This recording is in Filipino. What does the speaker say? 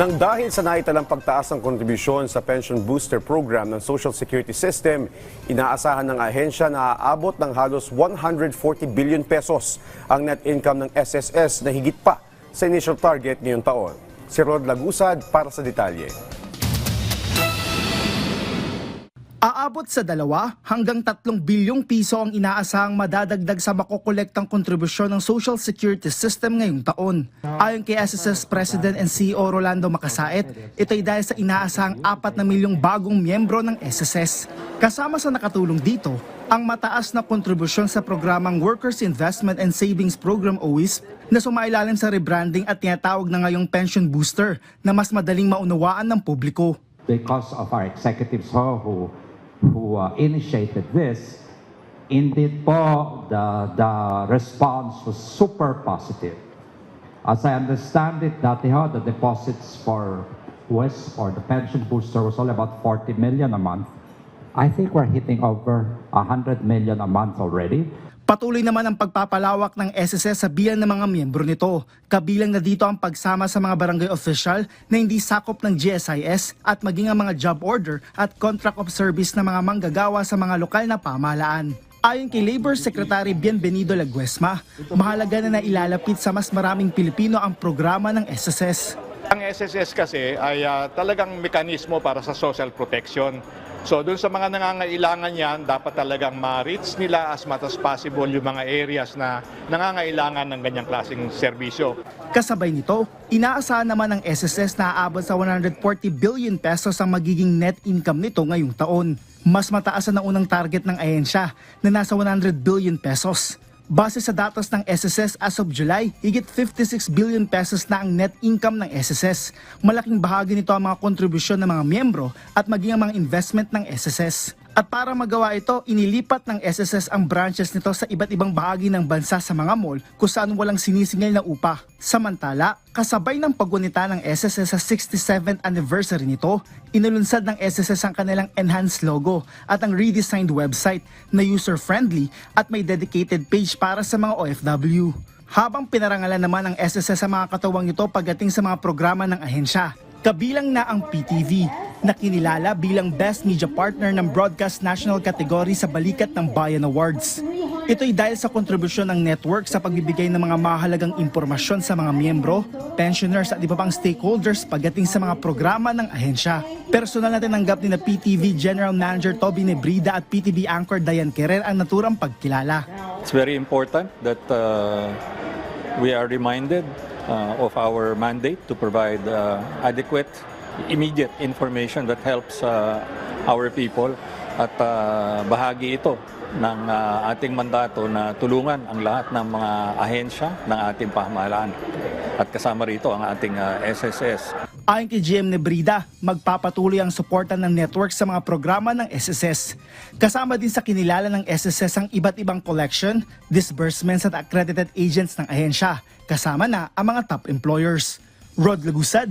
Nang dahil sa naitalang pagtaas ng kontribusyon sa pension booster program ng Social Security System, inaasahan ng ahensya na aabot ng halos 140 billion pesos ang net income ng SSS na higit pa sa initial target ngayong taon. Si Rod Lagusad para sa detalye. Aabot sa dalawa hanggang tatlong bilyong piso ang inaasahang madadagdag sa makokolektang kontribusyon ng Social Security System ngayong taon. Ayon kay SSS President and CEO Rolando Makasait, ito ay dahil sa inaasahang apat na milyong bagong miyembro ng SSS. Kasama sa nakatulong dito, ang mataas na kontribusyon sa programang Workers Investment and Savings Program o WISP na sumailalim sa rebranding at tinatawag na ngayong pension booster na mas madaling maunawaan ng publiko. because of our executives ho, who who uh, initiated this, indeed po the the response was super positive. As I understand it, dati ho, the deposits for WIS or the pension booster was only about 40 million a month. I think we're hitting over 100 million a month already. Patuloy naman ang pagpapalawak ng SSS sa bilang ng mga miyembro nito. Kabilang na dito ang pagsama sa mga barangay official na hindi sakop ng GSIS at maging ang mga job order at contract of service na mga manggagawa sa mga lokal na pamahalaan. Ayon kay Labor Secretary Bienvenido Laguesma, mahalaga na nailalapit sa mas maraming Pilipino ang programa ng SSS. Ang SSS kasi ay ah, talagang mekanismo para sa social protection. So dun sa mga nangangailangan yan, dapat talagang ma-reach nila as much as possible yung mga areas na nangangailangan ng ganyang klaseng serbisyo. Kasabay nito, inaasahan naman ng SSS na aabot sa 140 billion pesos ang magiging net income nito ngayong taon. Mas mataas na unang target ng ahensya na nasa 100 billion pesos. Base sa datos ng SSS as of July, higit 56 billion pesos na ang net income ng SSS. Malaking bahagi nito ang mga kontribusyon ng mga miyembro at maging ang mga investment ng SSS. At para magawa ito, inilipat ng SSS ang branches nito sa iba't ibang bahagi ng bansa sa mga mall kung saan walang sinisingil na upa. Samantala, kasabay ng paggunita ng SSS sa 67th anniversary nito, inulunsad ng SSS ang kanilang enhanced logo at ang redesigned website na user-friendly at may dedicated page para sa mga OFW. Habang pinarangalan naman ng SSS sa mga katuwang ito pagdating sa mga programa ng ahensya, kabilang na ang PTV na kinilala bilang Best Media Partner ng Broadcast National Category sa Balikat ng Bayan Awards. Ito'y dahil sa kontribusyon ng network sa pagbibigay ng mga mahalagang impormasyon sa mga miyembro, pensioners at iba pang stakeholders pagdating sa mga programa ng ahensya. Personal na tinanggap ni na PTV General Manager Toby Nebrida at PTV Anchor Diane Querer ang naturang pagkilala. It's very important that uh, we are reminded uh, of our mandate to provide uh, adequate, immediate information that helps uh, our people at uh, bahagi ito ng uh, ating mandato na tulungan ang lahat ng mga ahensya ng ating pamahalaan. At kasama rito ang ating uh, SSS. Ayon kay GM Nebrida, magpapatuloy ang suporta ng network sa mga programa ng SSS. Kasama din sa kinilala ng SSS ang iba't ibang collection, disbursements at accredited agents ng ahensya, kasama na ang mga top employers. Rod Lagusad,